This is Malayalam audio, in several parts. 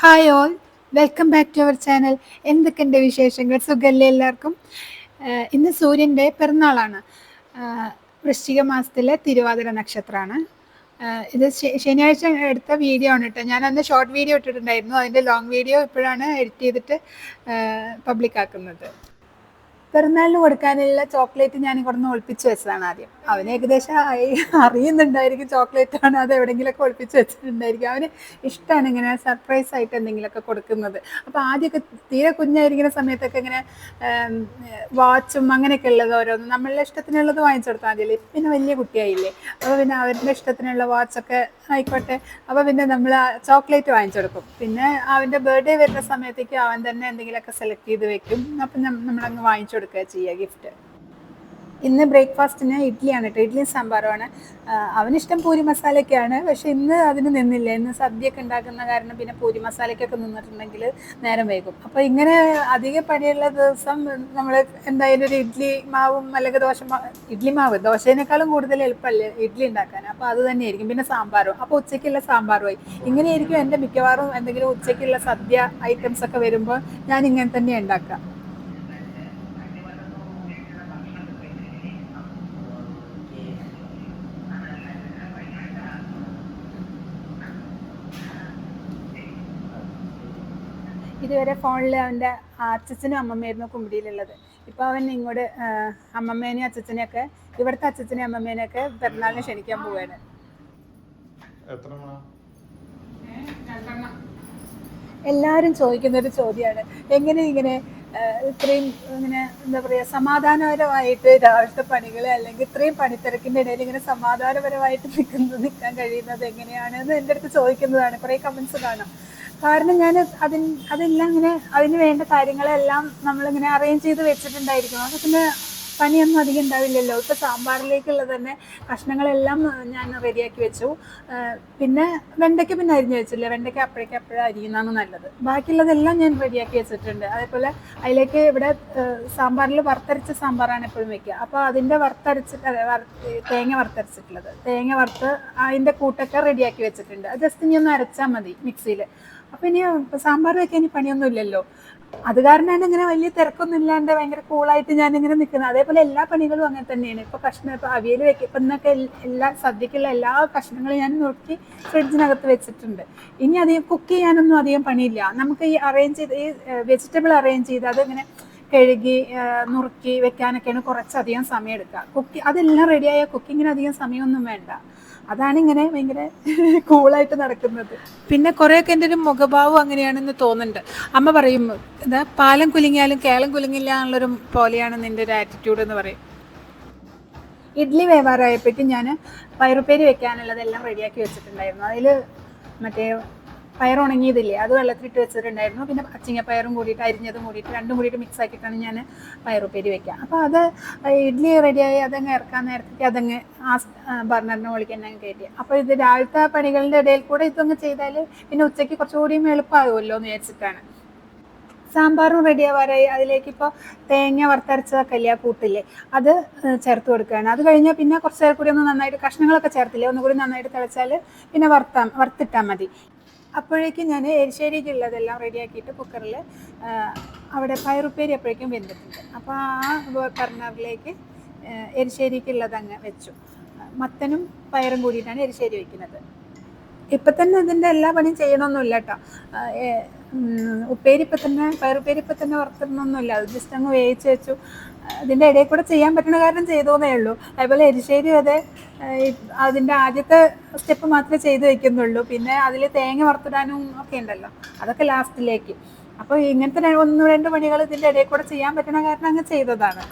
Hi all welcome back to our channel എന്തൊക്കെയുണ്ട് വിശേഷങ്ങൾ? സുഖല്ലേ എല്ലാവർക്കും? ഇന്ന് സൂര്യന്റെ പിറന്നാളാണ്. വൃശ്ചിക മാസത്തിലെ തിരുവാതിര നക്ഷത്രമാണ്. ഇത് ശനിയാഴ്ച എടുത്ത വീഡിയോ ആണ് കേട്ടോ ഞാൻ അന്ന് ഷോർട്ട് വീഡിയോ ഇട്ടിട്ടുണ്ടായിരുന്നു. അതിന്റെ ലോങ് വീഡിയോ ഇപ്പോഴാണ് എഡിറ്റ് ചെയ്തിട്ട് പബ്ലിക് ആക്കുന്നത്. പിറന്നാളിന് കൊടുക്കാനുള്ള ചോക്ലേറ്റ് ഞാൻ ഇവിടുന്ന് ഒളിപ്പിച്ച് വെച്ചതാണ് ആദ്യം. അവന് ഏകദേശം അറിയുന്നുണ്ടായിരിക്കും ചോക്ലേറ്റ് ആണ് അത് എവിടെയെങ്കിലുമൊക്കെ ഒളിപ്പിച്ച് വെച്ചിട്ടുണ്ടായിരിക്കും. അവന് ഇഷ്ടമാണ് ഇങ്ങനെ സർപ്രൈസ് ആയിട്ട് എന്തെങ്കിലുമൊക്കെ കൊടുക്കുന്നത്. അപ്പോൾ ആദ്യമൊക്കെ തീരെ കുഞ്ഞായിരിക്കുന്ന സമയത്തൊക്കെ ഇങ്ങനെ വാച്ചും അങ്ങനെയൊക്കെ ഉള്ളത് ഓരോന്നും നമ്മളുടെ ഇഷ്ടത്തിനുള്ളത് വാങ്ങിച്ചു കൊടുത്താൽ മതിയല്ലേ? പിന്നെ വലിയ കുട്ടിയായില്ലേ? അപ്പോൾ പിന്നെ അവരുടെ ഇഷ്ടത്തിനുള്ള വാച്ചൊക്കെ ആയിക്കോട്ടെ. അപ്പോൾ പിന്നെ നമ്മൾ ചോക്ലേറ്റ് വാങ്ങിച്ചു കൊടുക്കും. പിന്നെ അവന്റെ ബർത്ത്ഡേ വരുന്ന സമയത്തേക്ക് അവൻ തന്നെ എന്തെങ്കിലുമൊക്കെ സെലക്ട് ചെയ്ത് വെക്കും. അപ്പം നമ്മളങ്ങ് വാങ്ങിച്ചു കൊടുക്കുക ചെയ്യുക ഗിഫ്റ്റ് ഇന്ന് ബ്രേക്ക്ഫാസ്റ്റിന് ഇഡ്ഡലിയാണ് കേട്ടോ ഇഡ്ഡലിയും സാമ്പാറുമാണ്. അവനിഷ്ടം പൂരി മസാലയൊക്കെയാണ്. പക്ഷെ ഇന്ന് അതിന് നിന്നില്ല. ഇന്ന് സദ്യയൊക്കെ ഉണ്ടാക്കുന്ന കാരണം പിന്നെ പൂരി മസാലയ്ക്കൊക്കെ നിന്നിട്ടുണ്ടെങ്കിൽ നേരം വൈകും. അപ്പോൾ ഇങ്ങനെ അധിക പണിയുള്ള ദിവസം നമ്മൾ എന്തായാലും ഒരു ഇഡ്ഡലി മാവും അല്ലെങ്കിൽ ദോശ ഇഡ്ഡലി മാവ് ദോശേനേക്കാളും കൂടുതൽ എളുപ്പമല്ലേ ഇഡ്ഡലി ഉണ്ടാക്കാൻ? അപ്പോൾ അത് തന്നെയായിരിക്കും. പിന്നെ സാമ്പാറും. അപ്പോൾ ഉച്ചയ്ക്കുള്ള സാമ്പാറുമായി. ഇങ്ങനെയായിരിക്കും എന്റെ മിക്കവാറും എന്തെങ്കിലും ഉച്ചയ്ക്കുള്ള സദ്യ ഐറ്റംസ് ഒക്കെ വരുമ്പോൾ ഞാൻ ഇങ്ങനെ തന്നെ ഉണ്ടാക്കുക. ഇതുവരെ ഫോണിൽ അവന്റെ അച്ഛനും അമ്മമ്മയായിരുന്നു കുമ്പിടിയിലുള്ളത്. ഇപ്പോൾ അവൻ ഇങ്ങോട്ട് അമ്മമ്മേനെയും അച്ഛനെയൊക്കെ ഇവിടുത്തെ അച്ഛനെയും അമ്മമ്മേനെയൊക്കെ പിറന്നാളിന് ക്ഷണിക്കാൻ പോവുകയാണ് എല്ലാവരും ചോദിക്കുന്ന ഒരു ചോദ്യമാണ് എങ്ങനെ ഇങ്ങനെ ഇത്രയും ഇങ്ങനെ എന്താ പറയുക സമാധാനപരമായിട്ട് രാവിലത്തെ പണികൾ അല്ലെങ്കിൽ ഇത്രയും പണിത്തിരക്കിന്റെ ഇടയിൽ ഇങ്ങനെ സമാധാനപരമായിട്ട് നിൽക്കുന്നത് നിൽക്കാൻ കഴിയുന്നത് എങ്ങനെയാണ് എന്ന് എന്റെ അടുത്ത് ചോദിക്കുന്നതാണ്. കുറേ കമന്റ്സ് കാണാം. കാരണം ഞാൻ അതിന് അതെല്ലാം ഇങ്ങനെ അതിന് വേണ്ട കാര്യങ്ങളെല്ലാം നമ്മളിങ്ങനെ അറേഞ്ച് ചെയ്ത് വെച്ചിട്ടുണ്ടായിരിക്കും. അപ്പോൾ പിന്നെ പനിയൊന്നും അധികം ഉണ്ടാവില്ലല്ലോ. ഇപ്പോൾ സാമ്പാറിലേക്കുള്ള തന്നെ കഷ്ണങ്ങളെല്ലാം ഞാൻ റെഡിയാക്കി വെച്ചു. പിന്നെ വെണ്ടയ്ക്ക പിന്നെ അരിഞ്ഞു വെച്ചില്ല? വെണ്ടയ്ക്ക അപ്പോഴേക്ക് അപ്പോഴും അരിയുന്നതാണ് നല്ലത്. ബാക്കിയുള്ളതെല്ലാം ഞാൻ റെഡിയാക്കി വെച്ചിട്ടുണ്ട്. അതേപോലെ അതിലേക്ക് ഇവിടെ സാമ്പാറിൽ വറുത്തരച്ച സാമ്പാറാണ് എപ്പോഴും വെക്കുക. അപ്പോൾ അതിന്റെ വറുത്തരച്ചിട്ട് തേങ്ങ വറുത്തരച്ചിട്ടുള്ളത്. തേങ്ങ വറുത്ത് അതിന്റെ കൂട്ടൊക്കെ റെഡിയാക്കി വെച്ചിട്ടുണ്ട്. അത് ജസ്റ്റ് ഇനി ഒന്ന് അരച്ചാൽ മതി മിക്സിയിൽ അപ്പോൾ ഇനി ഇപ്പൊ സാമ്പാർ വെക്കാൻ ഇനി പണിയൊന്നും ഇല്ലല്ലോ അത് കാരണമാണ് ഇങ്ങനെ വലിയ തിരക്കൊന്നും ഇല്ലാണ്ട് ഭയങ്കര കൂളായിട്ട് ഞാനിങ്ങനെ നിൽക്കുന്നത്. അതേപോലെ എല്ലാ പണികളും അങ്ങനെ തന്നെയാണ്. ഇപ്പോൾ കഷ്ണം ഇപ്പോൾ അവിയൽ വെക്കും ഇപ്പൊ ഇന്നൊക്കെ എല്ലാ സദ്യക്കുള്ള എല്ലാ കഷ്ണങ്ങളും ഞാൻ നോക്കി ഫ്രിഡ്ജിനകത്ത് വെച്ചിട്ടുണ്ട്. ഇനി അധികം കുക്ക് ചെയ്യാനൊന്നും അധികം പണിയില്ല. നമുക്ക് ഈ അറേഞ്ച് ചെയ്ത് ഈ വെജിറ്റബിൾ അറേഞ്ച് ചെയ്ത് അതിങ്ങനെ കഴുകി ആ, നുറുക്കി വെക്കാനൊക്കെയാണ് കുറച്ചധികം സമയം എടുക്കുക. കുക്കി അതെല്ലാം റെഡിയായ കുക്കിങ്ങിന് അധികം സമയമൊന്നും വേണ്ട. അതാണ് ഇങ്ങനെ ഭയങ്കര കൂളായിട്ട് നടക്കുന്നത്. പിന്നെ കുറേയൊക്കെ എന്റെ ഒരു മുഖഭാവം അങ്ങനെയാണെന്ന് തോന്നുന്നുണ്ട്. അമ്മ പറയും എന്താ പാലം കുലുങ്ങിയാലും കേളം കുലുങ്ങില്ല എന്നുള്ളൊരു പോലെയാണ് നിന്റെ ഒരു ആറ്റിറ്റ്യൂഡ് എന്ന് പറയും. ഇഡ്ഡലി വേവാറായപ്പോഴേക്കും ഞാൻ പയറുപ്പേരി വെക്കാനുള്ളതെല്ലാം റെഡിയാക്കി വെച്ചിട്ടുണ്ടായിരുന്നു. അതിൽ മറ്റേ പയർ ഉണങ്ങിയതില്ലേ അത് വെള്ളത്തിലിട്ട് വെച്ചിട്ടുണ്ടായിരുന്നു. പിന്നെ പച്ചിങ്ങപ്പയറും കൂടിയിട്ട് അരിഞ്ഞതും കൂടിയിട്ട് രണ്ടും കൂടിയിട്ട് മിക്സ് ആക്കിയിട്ടാണ് ഞാൻ പയറുപ്പേരി വെക്കുക അപ്പോൾ അത് ഇഡ്ഡലി റെഡിയായി അതങ്ങ് ഇറക്കാൻ നേരത്തേക്ക് അതങ്ങ് ആ ബർണറിനെ മുകളിൽ തന്നെ കയറ്റി അപ്പോൾ ഇത് രാവിലത്തെ പണികളുടെ ഇടയിൽ കൂടെ ഇതൊന്ന് ചെയ്താൽ പിന്നെ ഉച്ചയ്ക്ക് കുറച്ചുകൂടിയും എളുപ്പമാകുമല്ലോ എന്ന് വിചാരിച്ചിട്ടാണ്. സാമ്പാറും റെഡി ആവാറായി. അതിലേക്ക് ഇപ്പോൾ തേങ്ങ വറുത്തരച്ച കൂട്ടില്ലേ അത് ചേർത്ത് കൊടുക്കുകയാണ്. അത് കഴിഞ്ഞാൽ പിന്നെ കുറച്ച് കൂടി ഒന്ന് നന്നായിട്ട് കഷ്ണങ്ങളൊക്കെ ചേർത്തില്ലേ ഒന്നുകൂടി നന്നായിട്ട് തിളച്ചാൽ പിന്നെ വറുത്താൽ വറുത്തിട്ടാൽ മതി. അപ്പോഴേക്കും ഞാൻ എരിശ്ശേരിക്കുള്ളതെല്ലാം റെഡിയാക്കിയിട്ട് കുക്കറിൽ അവിടെ പയറുപ്പേരി അപ്പോഴേക്കും വെന്തിട്ടുണ്ട്. അപ്പോൾ ആ ബർണറിലേക്ക് എരിശ്ശേരിക്കുള്ളത് അങ്ങ് വെച്ചു. മത്തനും പയറും കൂടിയിട്ടാണ് എരിശ്ശേരി വയ്ക്കുന്നത് ഇപ്പം തന്നെ ഇതിന്റെ എല്ലാ പണിയും ചെയ്യണമൊന്നുമില്ല കേട്ടോ ഉപ്പേരി ഇപ്പം തന്നെ പയറുപ്പേരി ഇപ്പം തന്നെ വറുത്തിടണമൊന്നുമില്ല അത് ജസ്റ്റ് അങ്ങ് വേവിച്ച് വെച്ചു. അതിന്റെ ഇടയിൽ കൂടെ ചെയ്യാൻ പറ്റുന്ന കാരണം ചെയ്തോന്നേ ഉള്ളൂ. അതുപോലെ എരിശ്ശേരി അതെ അതിന്റെ ആദ്യത്തെ സ്റ്റെപ്പ് മാത്രമേ ചെയ്ത് വെക്കുന്നുള്ളൂ. പിന്നെ അതിൽ തേങ്ങ വറുത്തിടാനും ഒക്കെ ഉണ്ടല്ലോ. അതൊക്കെ ലാസ്റ്റിലേക്ക് അപ്പോൾ ഇങ്ങനത്തെ ഒന്ന് രണ്ട് പണികൾ ഇതിന്റെ ഇടയിൽ കൂടെ ചെയ്യാൻ പറ്റണ കാരണം അങ്ങ് ചെയ്തതാണ്.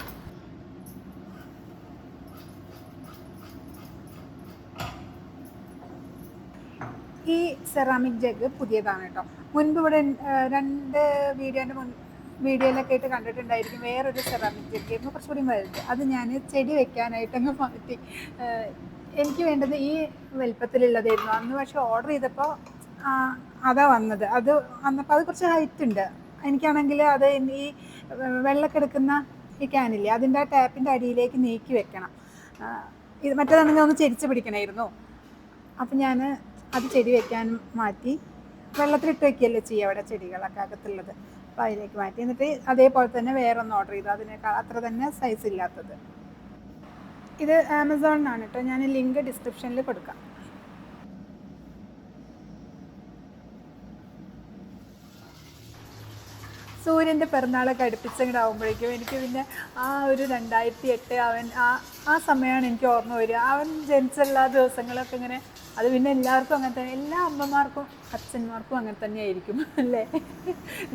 ഈ സെറാമിക് ജഗ് പുതിയതാണ് കേട്ടോ മുൻപ് ഇവിടെ രണ്ട് വീഡിയോന്റെ മുൻ വീഡിയോയിലൊക്കെ ആയിട്ട് കണ്ടിട്ടുണ്ടായിരിക്കും. വേറൊരു സെറാമിക് ചെടിയായിരുന്നു കുറച്ചുകൂടി വലുത്. അത് ഞാൻ ചെടി വെക്കാനായിട്ട് അങ്ങ് മാറ്റി. എനിക്ക് വേണ്ടത് ഈ വലിപ്പത്തിലുള്ളതായിരുന്നു. അന്ന് പക്ഷെ ഓർഡർ ചെയ്തപ്പോൾ അതാ വന്നത്. അത് വന്നപ്പോൾ അത് കുറച്ച് ഹൈറ്റ് ഉണ്ട്. എനിക്കാണെങ്കിൽ അത് ഈ വെള്ളക്കെടുക്കുന്ന ഈ ക്യാനില്ലേ അതിന്റെ ആ ടാപ്പിന്റെ അടിയിലേക്ക് നീക്കി വെക്കണം. ഇത് മറ്റേതാണെങ്കിൽ ഒന്ന് ചെരിച്ച് പിടിക്കണമായിരുന്നു. അപ്പം ഞാൻ അത് ചെടി വെക്കാൻ മാറ്റി വെള്ളത്തിലിട്ട് വെക്കുകയല്ലേ ചെയ്യുക അവിടെ ചെടികളൊക്കെ അകത്തുള്ളത്. അതിലേക്ക് മാറ്റി. എന്നിട്ട് അതേപോലെ തന്നെ വേറെ ഒന്ന് ഓർഡർ ചെയ്തു. അതിനേക്കാൾ അത്ര തന്നെ സൈസ് ഇല്ലാത്തത്. ഇത് ആമസോണിനാണ് കേട്ടോ ഞാൻ ലിങ്ക് ഡിസ്ക്രിപ്ഷനിൽ കൊടുക്കാം. സൂര്യന്റെ പിറന്നാളൊക്കെ അടുപ്പിച്ചങ്ങോട്ട് ആകുമ്പോഴേക്കും എനിക്ക് പിന്നെ ആ ഒരു രണ്ടായിരത്തി എട്ട് അവൻ ആ ആ സമയമാണ് എനിക്ക് ഓർമ്മ വരിക. അവൻ ജനിച്ചുള്ള ദിവസങ്ങളൊക്കെ ഇങ്ങനെ അത് പിന്നെ എല്ലാവർക്കും അങ്ങനെ തന്നെ എല്ലാ അമ്മമാർക്കും അച്ഛന്മാർക്കും അങ്ങനെ തന്നെയായിരിക്കും അല്ലേ?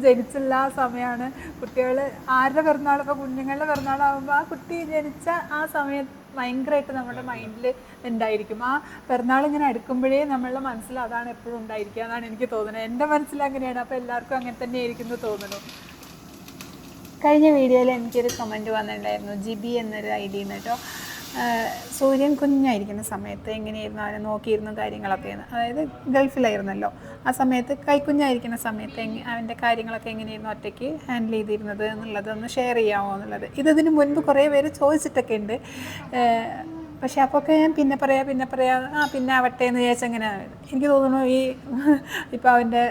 ജനിച്ചുള്ള ആ സമയമാണ് കുട്ടികൾ ആരുടെ പിറന്നാളൊക്കെ കുഞ്ഞുങ്ങളുടെ പിറന്നാളാകുമ്പോൾ ആ കുട്ടി ജനിച്ച ആ സമയം ഭയങ്കരമായിട്ട് നമ്മുടെ മൈൻഡിൽ ഉണ്ടായിരിക്കും. ആ പിറന്നാൾ ഇങ്ങനെ അടുക്കുമ്പോഴേ നമ്മളുടെ മനസ്സിൽ അതാണ് എപ്പോഴും ഉണ്ടായിരിക്കുക എന്നാണ് എനിക്ക് തോന്നുന്നത്. എന്റെ മനസ്സിൽ അങ്ങനെയാണ് അപ്പോൾ എല്ലാവർക്കും അങ്ങനെ തന്നെ ആയിരിക്കും എന്ന് തോന്നുന്നു. കഴിഞ്ഞ വീഡിയോയിൽ എനിക്കൊരു കമന്റ് വന്നിട്ടുണ്ടായിരുന്നു ജിബി എന്നൊരു ഐ ഡി കേട്ടോ. സൂര്യൻ കുഞ്ഞായിരിക്കുന്ന സമയത്ത് എങ്ങനെയായിരുന്നു? അവനെ നോക്കിയിരുന്ന കാര്യങ്ങളൊക്കെ. അതായത് ഗൾഫിലായിരുന്നല്ലോ. ആ സമയത്ത് കൈക്കുഞ്ഞായിരിക്കുന്ന സമയത്ത് അവന്റെ കാര്യങ്ങളൊക്കെ എങ്ങനെയായിരുന്നു? ഒറ്റയ്ക്ക് ഹാൻഡിൽ ചെയ്തിരുന്നത് എന്നുള്ളത് ഒന്ന് ഷെയർ ചെയ്യാമോ എന്നുള്ളത്. ഇതിന് മുൻപ് കുറേ പേര് ചോദിച്ചിട്ടൊക്കെ ഉണ്ട്. പക്ഷേ അപ്പോഴൊക്കെ ഞാൻ പിന്നെ പറയാം പിന്നെ പറയാം ആ പിന്നെ ആവട്ടെ എന്ന് വിചാരിച്ചങ്ങനെ എനിക്ക് തോന്നുന്നു ഈ ഇപ്പോൾ അവന്റെ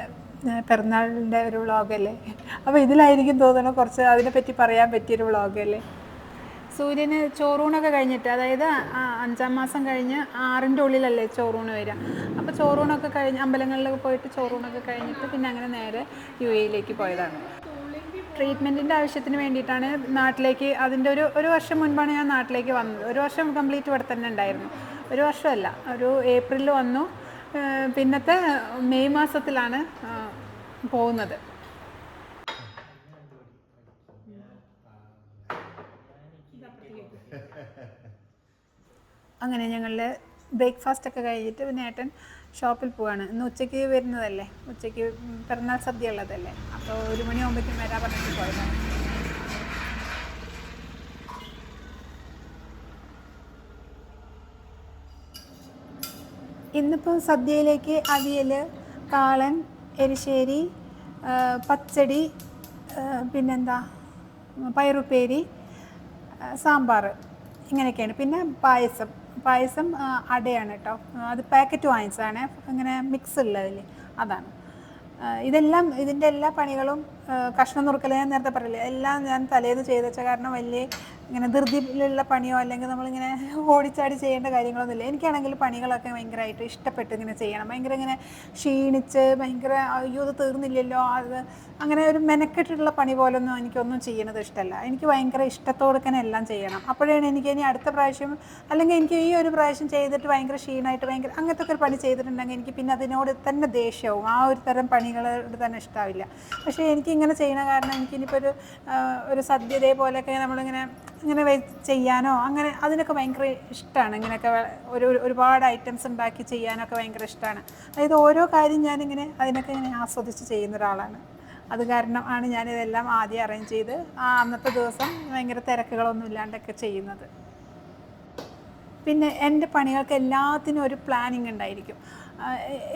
പിറന്നാളിന്റെ ഒരു വ്ളോഗല്ലേ. അപ്പോൾ ഇതിലായിരിക്കും തോന്നുന്നു കുറച്ച് അതിനെപ്പറ്റി പറയാൻ പറ്റിയൊരു വ്ളോഗല്ലേ. സൂര്യന് ചോറൂണൊക്കെ കഴിഞ്ഞിട്ട് അതായത് അഞ്ചാം മാസം കഴിഞ്ഞ് ആറിന്റെ ഉള്ളിലല്ലേ ചോറൂണ് വരിക. അപ്പോൾ ചോറൂണൊക്കെ കഴിഞ്ഞ് അമ്പലങ്ങളിലൊക്കെ പോയിട്ട് ചോറൂണൊക്കെ കഴിഞ്ഞിട്ട് പിന്നെ അങ്ങനെ നേരെ യു എയിലേക്ക് പോയതാണ്. ട്രീറ്റ്മെന്റിന്റെ ആവശ്യത്തിന് വേണ്ടിയിട്ടാണ് നാട്ടിലേക്ക് അതിന്റെ ഒരു ഒരു വർഷം മുൻപാണ് ഞാൻ നാട്ടിലേക്ക് വന്നത്. ഒരു വർഷം കംപ്ലീറ്റ് ഇവിടെ തന്നെ ഉണ്ടായിരുന്നു. ഒരു വർഷമല്ല ഒരു ഏപ്രിൽ വന്നു. പിന്നത്തെ മെയ് മാസത്തിലാണ് പോകുന്നത്. അങ്ങനെ ഞങ്ങളുടെ ബ്രേക്ക്ഫാസ്റ്റ് ഒക്കെ കഴിഞ്ഞിട്ട് പിന്നെ ഏട്ടൻ ഷോപ്പിൽ പോവാണ്. ഇന്ന് ഉച്ചയ്ക്ക് വരുന്നതല്ലേ? ഉച്ചയ്ക്ക് പിറന്നാൾ സദ്യ ഉള്ളതല്ലേ? അപ്പോൾ ഒരു മണിയാകുമ്പോഴേക്കും വരാൻ പറഞ്ഞിട്ട് പോയതാണ് ഇന്നിപ്പോൾ സദ്യയിലേക്ക് അവിയൽ കാളൻ എരിശ്ശേരി പച്ചടി പിന്നെന്താ? പയറുപ്പേരി സാമ്പാർ ഇങ്ങനെയൊക്കെയാണ്. പിന്നെ പായസം. പായസം അടയാണ് കേട്ടോ അത് പാക്കറ്റ് വാങ്ങിച്ചതാണ്. ഇങ്ങനെ മിക്സ് ഉള്ളതിൽ. അതാണ്. ഇതെല്ലാം ഇതിന്റെ എല്ലാ പണികളും കഷ്ണം നുറുക്കൽ ഞാൻ നേരത്തെ പറയില്ലേ എല്ലാം ഞാൻ തലേന്ന് ചെയ്ത് വെച്ച കാരണം വലിയ ഇങ്ങനെ ധൃതിയിലുള്ള പണിയോ അല്ലെങ്കിൽ നമ്മളിങ്ങനെ ഓടിച്ചാടി ചെയ്യേണ്ട കാര്യങ്ങളൊന്നുമില്ല. എനിക്കാണെങ്കിൽ പണികളൊക്കെ ഭയങ്കരമായിട്ട് ഇഷ്ടപ്പെട്ട് ഇങ്ങനെ ചെയ്യണം. ഭയങ്കര ഇങ്ങനെ ക്ഷീണിച്ച് ഭയങ്കര അയ്യോ അത് തീർന്നില്ലല്ലോ അത് അങ്ങനെ ഒരു മെനക്കെട്ടിട്ടുള്ള പണി പോലൊന്നും എനിക്കൊന്നും ചെയ്യണത് ഇഷ്ടമല്ല എനിക്ക് ഭയങ്കര ഇഷ്ടത്തോടെ തന്നെ എല്ലാം ചെയ്യണം. അപ്പോഴാണ് എനിക്ക് ഇനി അടുത്ത പ്രാവശ്യം അല്ലെങ്കിൽ എനിക്ക് ഈ ഒരു പ്രാവശ്യം ചെയ്തിട്ട് ഭയങ്കര ക്ഷീണമായിട്ട് ഭയങ്കര അങ്ങനത്തെ ഒക്കെ ഒരു പണി ചെയ്തിട്ടുണ്ടെങ്കിൽ എനിക്ക് പിന്നെ അതിനോട് തന്നെ ദേഷ്യവും. ആ ഒരു തരം പണികളോട് തന്നെ ഇഷ്ടമാവില്ല പക്ഷേ എനിക്ക് ഇങ്ങനെ ചെയ്യണ കാരണം എനിക്ക് ഒരു ഒരു സദ്യതയെ പോലെയൊക്കെ നമ്മളിങ്ങനെ ഇങ്ങനെ ചെയ്യാനോ? അങ്ങനെ അതിനൊക്കെ ഭയങ്കര ഇഷ്ടമാണ് ഇങ്ങനെയൊക്കെ ഒരു- ഒരുപാട് ഐറ്റംസ് ഉണ്ടാക്കി ചെയ്യാനൊക്കെ ഭയങ്കര ഇഷ്ടമാണ് അതായത് ഓരോ കാര്യം ഞാനിങ്ങനെ അതിനൊക്കെ ഇങ്ങനെ ആസ്വദിച്ച് ചെയ്യുന്ന ഒരാളാണ്. അത് കാരണം ആണ് ഞാനിതെല്ലാം ആദ്യം അറേഞ്ച് ചെയ്ത് ആ അന്നത്തെ ദിവസം ഭയങ്കര തിരക്കുകളൊന്നും ഇല്ലാണ്ടൊക്കെ ചെയ്യുന്നത്. പിന്നെ എന്റെ പണികൾക്ക് എല്ലാത്തിനും ഒരു പ്ലാനിങ് ഉണ്ടായിരിക്കും.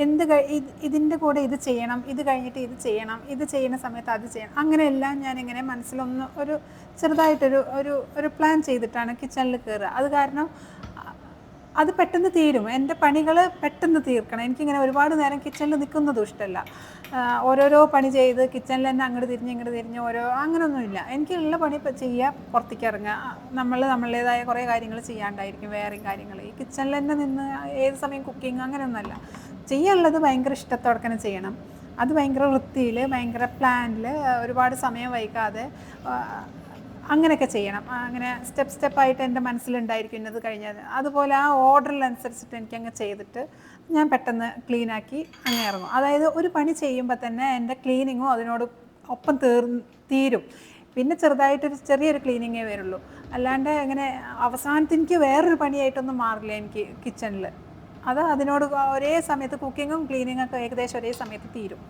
എന്ത് ഇതിന്റെ കൂടെ ഇത് ചെയ്യണം ഇത് കഴിഞ്ഞിട്ട് ഇത് ചെയ്യണം ഇത് ചെയ്യുന്ന സമയത്ത് അത് ചെയ്യണം. അങ്ങനെയെല്ലാം ഞാനിങ്ങനെ മനസ്സിലൊന്ന് ഒരു ചെറുതായിട്ടൊരു ഒരു ഒരു പ്ലാൻ ചെയ്തിട്ടാണ് കിച്ചണിൽ കയറുക അത് കാരണം അത് പെട്ടെന്ന് തീരും. എന്റെ പണികൾ പെട്ടെന്ന് തീർക്കണം. എനിക്കിങ്ങനെ ഒരുപാട് നേരം കിച്ചണിൽ നിൽക്കുന്നതും ഇഷ്ടമല്ല. ഓരോരോ പണി ചെയ്ത് കിച്ചണിൽ തന്നെ അങ്ങോട്ട് തിരിഞ്ഞ് ഇങ്ങോട്ട് തിരിഞ്ഞ് ഓരോ അങ്ങനെയൊന്നുമില്ല എനിക്കുള്ള പണി ചെയ്യുക പുറത്തേക്ക് ഇറങ്ങുക നമ്മൾ നമ്മളുടേതായ കുറേ കാര്യങ്ങൾ ചെയ്യാണ്ടായിരിക്കും. വേറെയും കാര്യങ്ങൾ. ഈ കിച്ചണിൽ തന്നെ നിന്ന് ഏത് സമയം കുക്കിംഗ് അങ്ങനെയൊന്നുമല്ല. ചെയ്യാനുള്ളത് ഭയങ്കര ഇഷ്ടത്തോടക്കനെ ചെയ്യണം. അത് ഭയങ്കര വൃത്തിയിൽ ഭയങ്കര പ്ലാനിൽ ഒരുപാട് സമയം വൈകാതെ അങ്ങനെയൊക്കെ ചെയ്യണം. അങ്ങനെ സ്റ്റെപ്പ് സ്റ്റെപ്പായിട്ട് എന്റെ മനസ്സിലുണ്ടായിരിക്കും ഇന്നത് കഴിഞ്ഞാൽ അതുപോലെ ആ ഓർഡറിനനുസരിച്ചിട്ട് എനിക്കങ്ങ് ചെയ്തിട്ട് ഞാൻ പെട്ടെന്ന് ക്ലീനാക്കി അങ്ങ് ഇറങ്ങും. അതായത് ഒരു പണി ചെയ്യുമ്പോൾ തന്നെ എന്റെ ക്ലീനിങ്ങും അതിനോട് ഒപ്പം തീർ തീരും. പിന്നെ ചെറുതായിട്ടൊരു ചെറിയൊരു ക്ലീനിങ്ങേ വരുള്ളൂ. അല്ലാണ്ട് അങ്ങനെ അവസാനത്ത് എനിക്ക് വേറൊരു പണിയായിട്ടൊന്നും മാറില്ല എനിക്ക് കിച്ചണിൽ അത് അതിനോട് ഒരേ സമയത്ത് കുക്കിങ്ങും ക്ലീനിങ്ങും ഒക്കെ ഏകദേശം ഒരേ സമയത്ത് തീരും.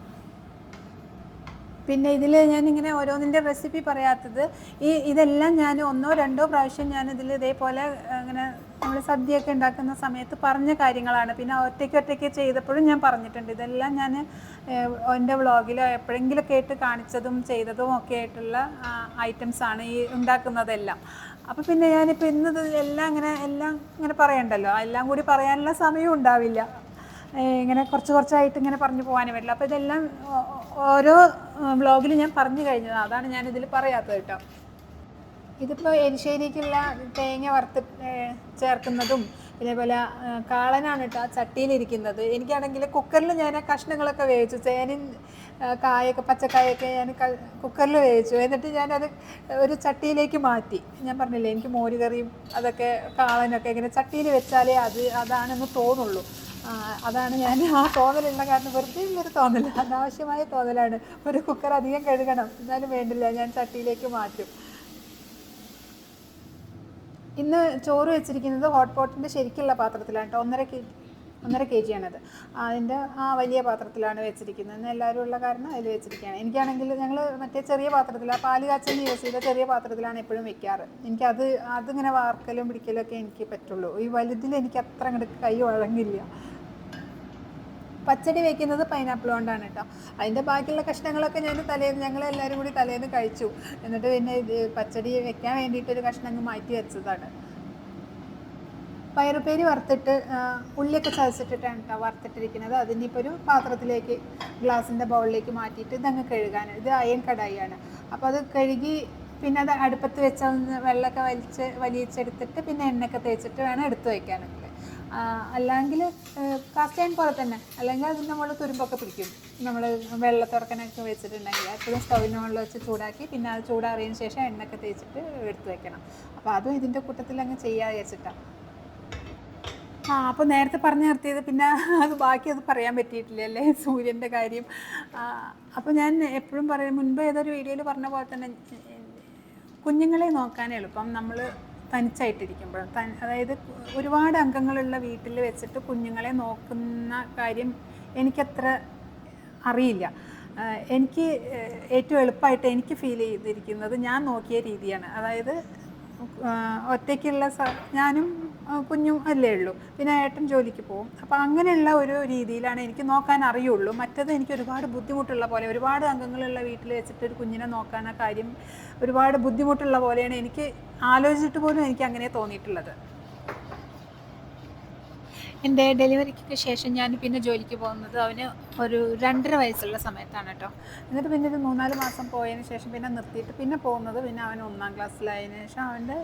പിന്നെ ഇതിൽ ഇങ്ങനെ ഓരോന്നിന്റെ റെസിപ്പി പറയാത്തത്. ഈ ഇതെല്ലാം ഞാൻ ഒന്നോ രണ്ടോ പ്രാവശ്യം ഞാൻ ഇതിൽ ഇതേപോലെ അങ്ങനെ നമ്മൾ സദ്യയൊക്കെ ഉണ്ടാക്കുന്ന സമയത്ത് പറഞ്ഞ കാര്യങ്ങളാണ്. പിന്നെ ഒറ്റയ്ക്ക് ഒറ്റയ്ക്ക് ചെയ്തപ്പോഴും ഞാൻ പറഞ്ഞിട്ടുണ്ട്. ഇതെല്ലാം ഞാൻ എന്റെ വ്ളോഗിലോ എപ്പോഴെങ്കിലും കേട്ട് കാണിച്ചതും ചെയ്തതും ഒക്കെ ആയിട്ടുള്ള ഐറ്റംസ് ആണ് ഈ ഉണ്ടാക്കുന്നതെല്ലാം. അപ്പോൾ പിന്നെ ഞാനിപ്പോൾ ഇന്നത് എല്ലാം ഇങ്ങനെ എല്ലാം ഇങ്ങനെ പറയണ്ടല്ലോ? എല്ലാം കൂടി പറയാനുള്ള സമയം ഉണ്ടാവില്ല. ഇങ്ങനെ കുറച്ച് കുറച്ചായിട്ട് ഇങ്ങനെ പറഞ്ഞു പോകാനേ പറ്റില്ല. അപ്പോൾ ഇതെല്ലാം ഓരോ വ്ളോഗിൽ ഞാൻ പറഞ്ഞു കഴിഞ്ഞത്. അതാണ് ഞാൻ ഇതിൽ പറയാത്തത് കേട്ടോ. ഇതിപ്പോൾ എരിശ്ശേരിക്കുള്ള തേങ്ങ വറുത്ത് ചേർക്കുന്നതും ഇതേപോലെ കാളനാണ് കേട്ടോ ചട്ടിയിലിരിക്കുന്നത്. എനിക്കാണെങ്കിൽ കുക്കറിൽ ഞാൻ ആ കഷ്ണങ്ങളൊക്കെ വേവിച്ചു. ചേനയും കായൊക്കെ പച്ചക്കായൊക്കെ ഞാൻ കുക്കറിൽ വേവിച്ചു. എന്നിട്ട് ഞാനത് ഒരു ചട്ടിയിലേക്ക് മാറ്റി. ഞാൻ പറഞ്ഞില്ലേ എനിക്ക് മോരുകറിയും അതൊക്കെ കാളനൊക്കെ ഇങ്ങനെ ചട്ടിയിൽ വെച്ചാലേ അത് അതാണെന്ന് തോന്നുള്ളൂ. അതാണ് ഞാൻ ആ തോന്നലുള്ള കാരണം. വെറുതെ ഉള്ളൊരു തോന്നൽ അനാവശ്യമായ തോന്നലാണ്. ഒരു കുക്കർ അധികം കഴുകണം. എന്നാലും വേണ്ടില്ല. ഞാൻ ചട്ടിയിലേക്ക് മാറ്റും. ഇന്ന് ചോറ് വെച്ചിരിക്കുന്നത് ഹോട്ട് പോട്ടിന്റെ ശരിക്കുള്ള പാത്രത്തിലാണ് കേട്ടോ ഒന്നര കെ ഒന്നര കെ ജിയാണത് അതിന്റെ ആ വലിയ പാത്രത്തിലാണ് വെച്ചിരിക്കുന്നത്. ഇന്ന് എല്ലാവരും ഉള്ള കാരണം അതിൽ വെച്ചിരിക്കുകയാണ്. എനിക്കാണെങ്കിൽ ഞങ്ങൾ മറ്റേ ചെറിയ പാത്രത്തിൽ ആ പാൽ കാച്ചൽ യൂസ് ചെയ്ത ചെറിയ പാത്രത്തിലാണ് എപ്പോഴും വെക്കാറ്. എനിക്കത് അതിങ്ങനെ വാർക്കലും പിടിക്കലും ഒക്കെ എനിക്ക് പറ്റുള്ളൂ. ഈ വലുതിൽ എനിക്ക് അത്ര അങ്ങോട്ട് കൈ വഴങ്ങില്ല പച്ചടി വെക്കുന്നത് പൈനാപ്പിൾ കൊണ്ടാണ് കേട്ടോ അതിന്റെ ബാക്കിയുള്ള കഷ്ണങ്ങളൊക്കെ ഞാൻ തലേന്ന് ഞങ്ങൾ എല്ലാവരും കൂടി തലേന്ന് കഴിച്ചു. എന്നിട്ട് പിന്നെ ഇത് പച്ചടി വെക്കാൻ വേണ്ടിയിട്ട് ഒരു കഷ്ണം മാറ്റി വെച്ചതാണ്. പയറുപ്പേരി വറുത്തിട്ട് ഉള്ളിയൊക്കെ ചതച്ചിട്ടിട്ടാണ് കേട്ടോ വറുത്തിട്ടിരിക്കുന്നത്. അതിനിപ്പോൾ ഒരു പാത്രത്തിലേക്ക് ഗ്ലാസിന്റെ ബൗളിലേക്ക് മാറ്റിയിട്ട് ഇതങ്ങ് കഴുകാൻ ഇത് അയൺ കടായിയാണ്. അപ്പോൾ അത് കഴുകി പിന്നെ അത് അടുപ്പത്ത് വെച്ച് അതൊന്ന് വെള്ളമൊക്കെ വലിച്ച് വലിച്ചെടുത്തിട്ട് പിന്നെ എണ്ണയൊക്കെ തേച്ചിട്ട് വേണം എടുത്ത് വയ്ക്കാനൊക്കെ അല്ലെങ്കിൽ കാസ്റ്റ് അയൺ പോലെ തന്നെ. അല്ലെങ്കിൽ അതിന് നമ്മൾ തുരുമ്പൊക്കെ പിടിക്കും. നമ്മൾ വെള്ളത്തുറക്കനൊക്കെ വെച്ചിട്ടുണ്ടെങ്കിൽ എപ്പോഴും സ്റ്റൗവിന് മുകളിൽ വെച്ച് ചൂടാക്കി പിന്നെ അത് ചൂടാറിയതിന് ശേഷം എണ്ണൊക്കെ തേച്ചിട്ട് എടുത്ത് വെക്കണം. അപ്പോൾ അതും ഇതിന്റെ കൂട്ടത്തിൽ അങ്ങ് ചെയ്യാതെ വെച്ചിട്ടാണ് ആ അപ്പോൾ നേരത്തെ പറഞ്ഞു നിർത്തിയത് പിന്നെ അത് ബാക്കി അത് പറയാൻ പറ്റിയിട്ടില്ല അല്ലേ? സൂര്യന്റെ കാര്യം. അപ്പോൾ ഞാൻ എപ്പോഴും പറയും മുൻപ് ഏതൊരു വീഡിയോയിൽ പറഞ്ഞ പോലെ തന്നെ കുഞ്ഞുങ്ങളെ നോക്കാൻ എളുപ്പം. നമ്മൾ തനിച്ചായിട്ടിരിക്കുമ്പോൾ തൻ അതായത് ഒരുപാട് അംഗങ്ങളുള്ള വീട്ടിൽ വെച്ചിട്ട് കുഞ്ഞുങ്ങളെ നോക്കുന്ന കാര്യം എനിക്കത്ര അറിയില്ല. എനിക്ക് ഏറ്റവും എളുപ്പമായിട്ട് എനിക്ക് ഫീൽ ചെയ്തിരിക്കുന്നത് ഞാൻ നോക്കിയ രീതിയാണ്. അതായത് ഒറ്റയ്ക്കുള്ള ഞാനും കുഞ്ഞും അല്ലേ ഉള്ളൂ. പിന്നെ ഏട്ടൻ ജോലിക്ക് പോകും അപ്പോൾ അങ്ങനെയുള്ള ഒരു രീതിയിലാണ് എനിക്ക് നോക്കാൻ അറിയുള്ളൂ. മറ്റത് എനിക്ക് ഒരുപാട് ബുദ്ധിമുട്ടുള്ള പോലെ ഒരുപാട് അംഗങ്ങളുള്ള വീട്ടിൽ വെച്ചിട്ട് ഒരു കുഞ്ഞിനെ നോക്കാൻ ആ കാര്യം ഒരുപാട് ബുദ്ധിമുട്ടുള്ള പോലെയാണ് എനിക്ക് ആലോചിച്ചിട്ട് പോലും എനിക്ക് അങ്ങനെ തോന്നിയിട്ടുള്ളത്. എന്റെ ഡെലിവറിക്ക് ശേഷം ഞാൻ പിന്നെ ജോലിക്ക് പോകുന്നത് അവന് ഒരു രണ്ടര വയസ്സുള്ള സമയത്താണ് കേട്ടോ. എന്നിട്ട് പിന്നെ ഒരു മൂന്നാൽ മാസം പോയതിന് ശേഷം പിന്നെ നിർത്തിയിട്ട് പിന്നെ പോകുന്നത് പിന്നെ അവൻ ഒന്നാം ക്ലാസ്സിലായതിനു ശേഷം അവന്റെ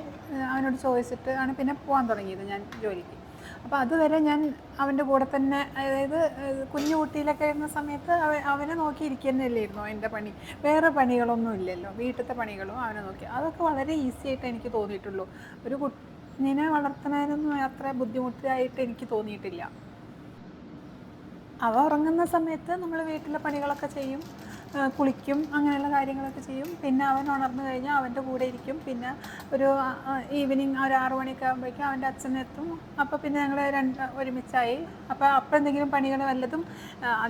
അവനോട് ചോദിച്ചിട്ട് ആണ് പിന്നെ പോകാൻ തുടങ്ങിയത് ഞാൻ ജോലിക്ക്. അപ്പോൾ അതുവരെ ഞാൻ അവന്റെ കൂടെ തന്നെ അതായത് കുഞ്ഞു കുട്ടിയിലൊക്കെ ഇരുന്ന സമയത്ത് അവ അവനെ നോക്കി ഇരിക്കുന്നല്ലായിരുന്നു എന്റെ പണി. വേറെ പണികളൊന്നും ഇല്ലല്ലോ. വീട്ടിലത്തെ പണികളും അവനെ നോക്കി. അതൊക്കെ വളരെ ഈസി ആയിട്ട് എനിക്ക് തോന്നിയിട്ടുള്ളൂ. ഒരു കുഞ്ഞിനെ വളർത്തുന്നതിനൊന്നും അത്ര ബുദ്ധിമുട്ടായിട്ട് എനിക്ക് തോന്നിയിട്ടില്ല. അവ ഉറങ്ങുന്ന സമയത്ത് നമ്മൾ വീട്ടിലെ പണികളൊക്കെ ചെയ്യും കുളിക്കും അങ്ങനെയുള്ള കാര്യങ്ങളൊക്കെ ചെയ്യും. പിന്നെ അവൻ ഉണർന്നു കഴിഞ്ഞാൽ അവന്റെ കൂടെ ഇരിക്കും. പിന്നെ ഒരു ഈവനിങ് ഒരു ആറു മണിയൊക്കെ ആകുമ്പോഴേക്കും അവന്റെ അച്ഛനെത്തും അപ്പോൾ പിന്നെ ഞങ്ങൾ രണ്ട് ഒരുമിച്ചായി. അപ്പോൾ അപ്പം എന്തെങ്കിലും പണികൾ വല്ലതും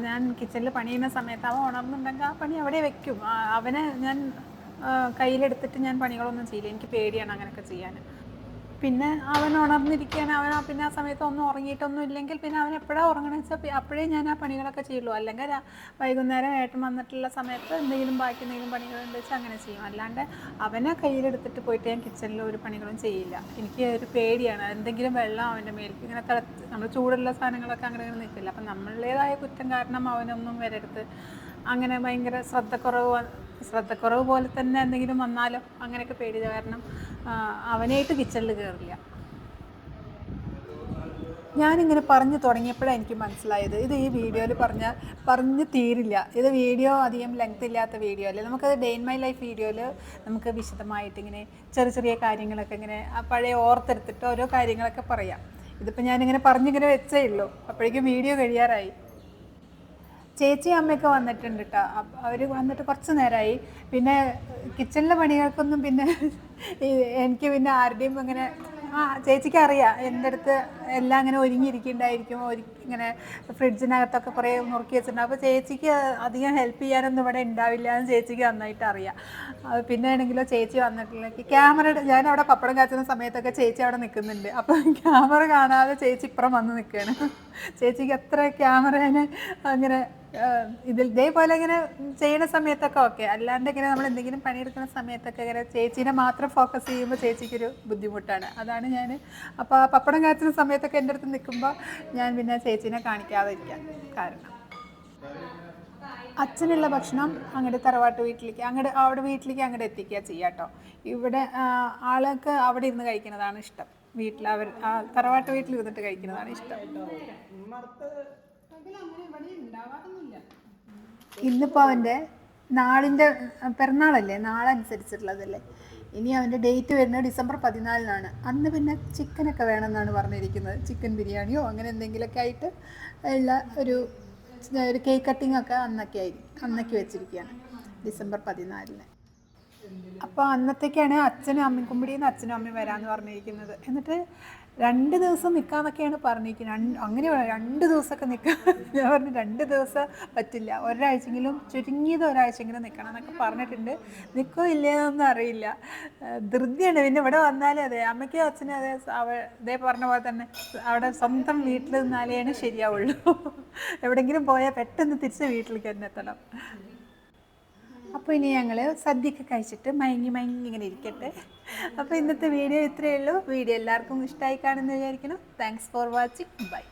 ഞാൻ കിച്ചണിൽ പണി ചെയ്യുന്ന സമയത്ത് അവൻ ഉണർന്നുണ്ടെങ്കിൽ ആ പണി അവിടെ വെക്കും. അവനെ ഞാൻ കയ്യിലെടുത്തിട്ട് ഞാൻ പണികളൊന്നും ചെയ്യില്ല. എനിക്ക് പേടിയാണ് അങ്ങനെയൊക്കെ ചെയ്യാൻ. പിന്നെ അവൻ ഉണർന്നിരിക്കാൻ അവൻ പിന്നെ ആ സമയത്ത് ഒന്നും ഉറങ്ങിയിട്ടൊന്നും ഇല്ലെങ്കിൽ പിന്നെ അവൻ എപ്പോഴാണ് ഉറങ്ങണമെന്ന് വെച്ചാൽ അപ്പോഴേ ഞാൻ ആ പണികളൊക്കെ ചെയ്യുള്ളൂ. അല്ലെങ്കിൽ വൈകുന്നേരം ഏട്ടൻ വന്നിട്ടുള്ള സമയത്ത് എന്തെങ്കിലും ബാക്കി എന്തെങ്കിലും പണികളുണ്ട് വെച്ചാൽ അങ്ങനെ ചെയ്യും. അല്ലാണ്ട് അവനെ കയ്യിലെടുത്തിട്ട് പോയിട്ട് ഞാൻ കിച്ചണിൽ ഒരു പണികളും ചെയ്യില്ല. എനിക്ക് ഒരു പേടിയാണ്. എന്തെങ്കിലും വെള്ളം അവന്റെ മേലേക്ക് ഇങ്ങനെ തിളച്ച് നമ്മൾ ചൂടുള്ള സാധനങ്ങളൊക്കെ അങ്ങനെ ഇങ്ങനെ നിൽക്കില്ല. അപ്പം നമ്മളുടേതായ കുറ്റം കാരണം അവനൊന്നും വരരുത്. അങ്ങനെ ഭയങ്കര ശ്രദ്ധക്കുറവ് ശ്രദ്ധക്കുറവ് പോലെ തന്നെ എന്തെങ്കിലും വന്നാലോ? അങ്ങനെയൊക്കെ പേടി കാരണം അവനായിട്ട് കിച്ചണിൽ കയറില്ല ഞാനിങ്ങനെ പറഞ്ഞു തുടങ്ങിയപ്പോഴാണ് എനിക്ക് മനസ്സിലായത്. ഇത് ഈ വീഡിയോയിൽ പറഞ്ഞ പറഞ്ഞ് തീരില്ല. ഇത് വീഡിയോ അധികം ലെങ്ത് ഇല്ലാത്ത വീഡിയോ അല്ലേ? നമുക്കത് ഡേ ഇൻ മൈ ലൈഫ് വീഡിയോയിൽ നമുക്ക് വിശദമായിട്ട് ഇങ്ങനെ ചെറിയ ചെറിയ കാര്യങ്ങളൊക്കെ ഇങ്ങനെ പഴയ ഓർത്തെടുത്തിട്ട് ഓരോ കാര്യങ്ങളൊക്കെ പറയാം. ഇതിപ്പോൾ ഞാനിങ്ങനെ പറഞ്ഞിങ്ങനെ വെച്ചേ ഉള്ളൂ. അപ്പോഴേക്കും വീഡിയോ കഴിയാറായി. ചേച്ചി അമ്മയൊക്കെ വന്നിട്ടുണ്ട് കേട്ടോ അവർ വന്നിട്ട് കുറച്ച് നേരമായി പിന്നെ കിച്ചണിലെ പണികൾക്കൊന്നും പിന്നെ എനിക്ക് പിന്നെ ആരുടെയും അങ്ങനെ ആ ചേച്ചിക്ക് അറിയാം. എന്റെ അടുത്ത് എല്ലാം ഇങ്ങനെ ഒരുങ്ങിയിരിക്കുന്നുണ്ടായിരിക്കും. ഒരു ഇങ്ങനെ ഫ്രിഡ്ജിനകത്തൊക്കെ കുറേ നുറുക്കി വെച്ചിട്ടുണ്ട്. അപ്പോൾ ചേച്ചിക്ക് അധികം ഹെൽപ്പ് ചെയ്യാനൊന്നും ഇവിടെ ഉണ്ടാവില്ല എന്ന് ചേച്ചിക്ക് നന്നായിട്ട് അറിയാം. പിന്നെ ആണെങ്കിലോ ചേച്ചി വന്നിട്ടില്ലെങ്കിൽ ക്യാമറ ഞാൻ അവിടെ പപ്പടം കാച്ചുന്ന സമയത്തൊക്കെ ചേച്ചി അവിടെ നിൽക്കുന്നുണ്ട് അപ്പോൾ ക്യാമറ കാണാതെ ചേച്ചി ഇപ്പുറം വന്ന് നിൽക്കുകയാണ് ചേച്ചിക്ക് എത്ര ക്യാമറേനെ അങ്ങനെ ഇതിൽ ഇതേപോലെ ഇങ്ങനെ ചെയ്യുന്ന സമയത്തൊക്കെ ഓക്കെ അല്ലാണ്ട് ഇങ്ങനെ നമ്മൾ എന്തെങ്കിലും പണിയെടുക്കുന്ന സമയത്തൊക്കെ ഇങ്ങനെ ചേച്ചീനെ മാത്രം ഫോക്കസ് ചെയ്യുമ്പോൾ ചേച്ചിക്കൊരു ബുദ്ധിമുട്ടാണ്. അതാണ് ഞാൻ അപ്പോൾ ആ പപ്പടം കാച്ചുന്ന സമയത്തൊക്കെ എന്റെ അടുത്ത് നിൽക്കുമ്പോൾ ഞാൻ പിന്നെ ചേച്ചീനെ കാണിക്കാതെ ഇരിക്കാം കാരണം. അച്ഛനുള്ള ഭക്ഷണം അങ്ങോട്ട് തറവാട്ട് വീട്ടിലേക്ക് അങ്ങോട്ട് അവിടെ വീട്ടിലേക്ക് അങ്ങോട്ട് എത്തിക്കുക ചെയ്യാട്ടോ ഇവിടെ ആളുകൾക്ക് അവിടെ ഇരുന്ന് കഴിക്കുന്നതാണ് ഇഷ്ടം. വീട്ടിൽ അവർ തറവാട്ട് വീട്ടിൽ ഇരുന്നിട്ട് കഴിക്കുന്നതാണ് ഇഷ്ടം. ഇന്നിപ്പോൾ അവന്റെ നാളിന്റെ പിറന്നാളല്ലേ? നാളനുസരിച്ചിട്ടുള്ളതല്ലേ ഇനി അവന്റെ ഡേറ്റ് വരുന്നത് ഡിസംബർ പതിനാലിനാണ്. അന്ന് പിന്നെ ചിക്കനൊക്കെ വേണമെന്നാണ് പറഞ്ഞിരിക്കുന്നത്. ചിക്കൻ ബിരിയാണിയോ അങ്ങനെ എന്തെങ്കിലുമൊക്കെ ആയിട്ട് ഉള്ള ഒരു ഒരു കേക്ക് കട്ടിംഗ് ഒക്കെ അന്നൊക്കെ ആയിരിക്കും അന്നൊക്കെ വെച്ചിരിക്കുകയാണ് ഡിസംബർ പതിനാലിന്. അപ്പോൾ അന്നത്തേക്കാണ് അച്ഛനും അമ്മയും കുമ്പിടിയിൽ നിന്ന് അച്ഛനും അമ്മയും വരാമെന്ന് പറഞ്ഞിരിക്കുന്നത്. എന്നിട്ട് രണ്ട് ദിവസം നിൽക്കാന്നൊക്കെയാണ് പറഞ്ഞിരിക്കുന്നത് അങ്ങനെ രണ്ട് ദിവസമൊക്കെ നിൽക്കാം ഞാൻ പറഞ്ഞു രണ്ട് ദിവസം പറ്റില്ല. ഒരാഴ്ചയെങ്കിലും ചുരുങ്ങിയത് ഒരാഴ്ചയെങ്കിലും നിൽക്കണം എന്നൊക്കെ പറഞ്ഞിട്ടുണ്ട്. നിൽക്കോ ഇല്ലയെന്നൊന്നും അറിയില്ല. ധൃതിയാണ്. പിന്നെ ഇവിടെ വന്നാലേ അതെ അമ്മയ്ക്കും അച്ഛനും അതെ അവ ഇതേ പറഞ്ഞ പോലെ തന്നെ അവിടെ സ്വന്തം വീട്ടിൽ നിന്നാലേ ശരിയാവുള്ളൂ. എവിടെയെങ്കിലും പോയാൽ പെട്ടെന്ന് തിരിച്ച് വീട്ടിലേക്ക് തന്നെ എത്തണം. അപ്പോൾ ഇനി ഞങ്ങൾ സദ്യയൊക്കെ കഴിച്ചിട്ട് മയങ്ങി മയങ്ങി ഇങ്ങനെ ഇരിക്കട്ടെ. അപ്പോൾ ഇന്നത്തെ വീഡിയോ ഇത്രയേ ഉള്ളൂ. വീഡിയോ എല്ലാവർക്കും ഇഷ്ടമായി കാണുമെന്ന് വിചാരിക്കണം താങ്ക്സ് ഫോർ വാച്ചിങ് ബൈ